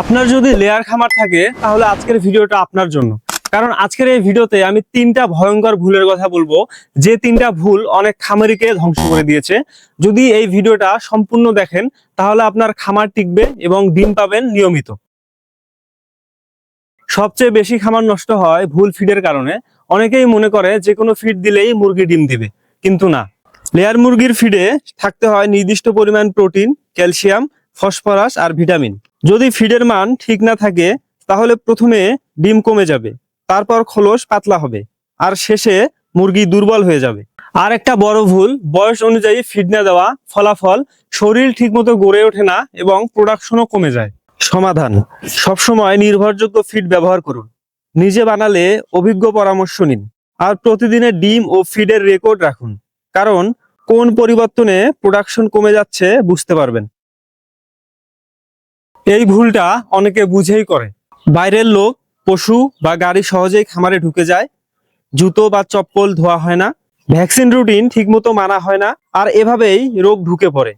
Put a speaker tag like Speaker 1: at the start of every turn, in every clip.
Speaker 1: আপনার যদি লেয়ার খামার থাকে, তাহলে আজকের ভিডিওটা আপনার জন্য। কারণ আজকের এই ভিডিওতে আমি তিনটা ভয়ঙ্কর ভুলের কথা বলব। যে তিনটা ভুল অনেক খামারিকে ধ্বংস করে দিয়েছে। যদি এই ভিডিওটা সম্পূর্ণ দেখেন, তাহলে আপনার খামার টিকবে এবং ডিম পাবেন নিয়মিত। সবচেয়ে বেশি খামার নষ্ট হয় ভুল ফিডের কারণে। অনেকেই মনে করে যে কোনো ফিড দিলেই মুরগি ডিম দিবে, কিন্তু না। লেয়ার মুরগির ফিডে থাকতে হয় নির্দিষ্ট পরিমাণ প্রোটিন, ক্যালসিয়াম ফসফরাস আর ভিটামিন। যদি ফিডের মান ঠিক না থাকে, তাহলে প্রথমে ডিম কমে যাবে, তারপর খোলস পাতলা হবে, আর শেষে মুরগি দুর্বল হয়ে যাবে। আর একটা বড় ভুল, বয়স অনুযায়ী ফিড না দেওয়া ফলাফল শরীর ঠিকমতো গড়ে ওঠে না এবং প্রোডাকশনও কমে যায়। সমাধান, সবসময় নির্ভরযোগ্য ফিড ব্যবহার করুন। নিজে বানালে অভিজ্ঞ পরামর্শ নিন, আর প্রতিদিনের ডিম ও ফিডের রেকর্ড রাখুন, কারণ কোন পরিবর্তনে প্রোডাকশন কমে যাচ্ছে বুঝতে পারবেন। এই ভুলটা অনেকে বুঝেই করে। বাইরের লোক, পশু বা গাড়ি সহজেই খামারে ঢুকে যায়। জুতো বা চপ্পল ধোয়া হয় না। ভ্যাকসিন রুটিন ঠিকমতো মানা হয় না আর এভাবেই রোগ ঢুকে পড়ে।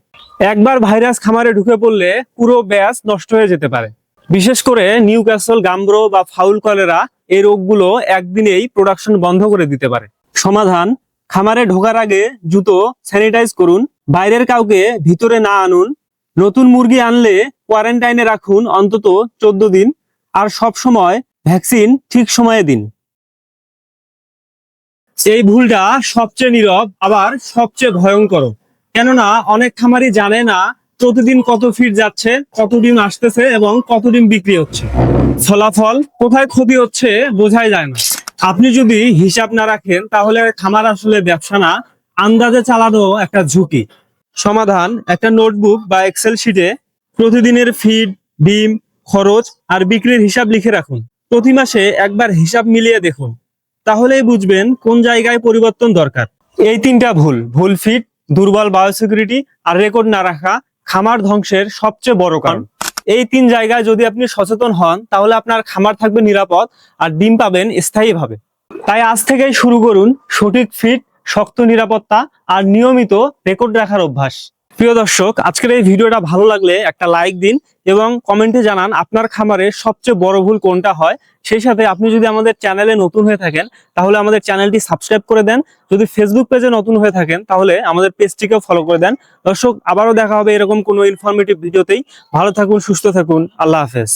Speaker 1: একবার ভাইরাস খামারে ঢুকে পড়লে পুরো ব্যাস নষ্ট হয়ে যেতে পারে। বিশেষ করে নিউ ক্যাসল গাম্ব্রো বা ফাউল কলেরা এই রোগগুলো একদিনেই প্রোডাকশন বন্ধ করে দিতে পারে। সমাধান, খামারে ঢোকার আগে জুতো স্যানিটাইজ করুন, বাইরের কাউকে ভিতরে না আনুন নতুন মুরগি আনলে কোয়ারেন্টাইনে রাখুন অন্তত চোদ্দ দিন আর সব সময় ভ্যাকসিন ঠিক সময়ে দিন। এই ভুলটা সবচেয়ে নীরব, আবার সবচেয়ে ভয়ঙ্কর। কেননা অনেক খামারি জানে না প্রতিদিন কত ফিট যাচ্ছে, কত ডিম আসতেছে এবং কত ডিম বিক্রি হচ্ছে। ফলাফল কোথায় ক্ষতি হচ্ছে বোঝাই যায় না। আপনি যদি হিসাব না রাখেন, তাহলে খামার আসলে ব্যবসা না, আন্দাজে চালানো একটা ঝুঁকি। সমাধান, একটা নোটবুক বা এক্সেল শিটে প্রতিদিনের ফিড ডিম, খরচ আর বিক্রির হিসাব লিখে রাখুন। প্রতি মাসে একবার হিসাব মিলিয়ে দেখুন। তাহলেই বুঝবেন কোন জায়গায় পরিবর্তন দরকার। এই তিনটা ভুল। ভুল ফিট দুর্বল বায়োসিকিউরিটি আর রেকর্ড না রাখা খামার ধ্বংসের সবচেয়ে বড় কারণ। এই তিন জায়গায় যদি আপনি সচেতন হন, তাহলে আপনার খামার থাকবে নিরাপদ আর ডিম পাবেন স্থায়ীভাবে। তাই আজ থেকেই শুরু করুন সঠিক ফিট শক্ত নিরাপত্তা আর নিয়মিত রেকর্ড রাখার অভ্যাস। প্রিয় দর্শক, আজকের এই ভিডিওটা ভালো লাগলে একটা লাইক দিন এবং কমেন্টে জানান আপনার খামারে সবচেয়ে বড় ভুল কোনটা হয়। সেই সাথে আপনি যদি আমাদের চ্যানেলে নতুন হয়ে থাকেন, তাহলে আমাদের চ্যানেলটি সাবস্ক্রাইব করে দেন। যদি ফেসবুক পেজে নতুন হয়ে থাকেন, তাহলে আমাদের পেজটিকেও ফলো করে দেন। দর্শক, আবারও দেখা হবে এরকম কোনো ইনফরমেটিভ ভিডিওতেই। ভালো থাকুন, সুস্থ থাকুন। আল্লাহ হাফেজ।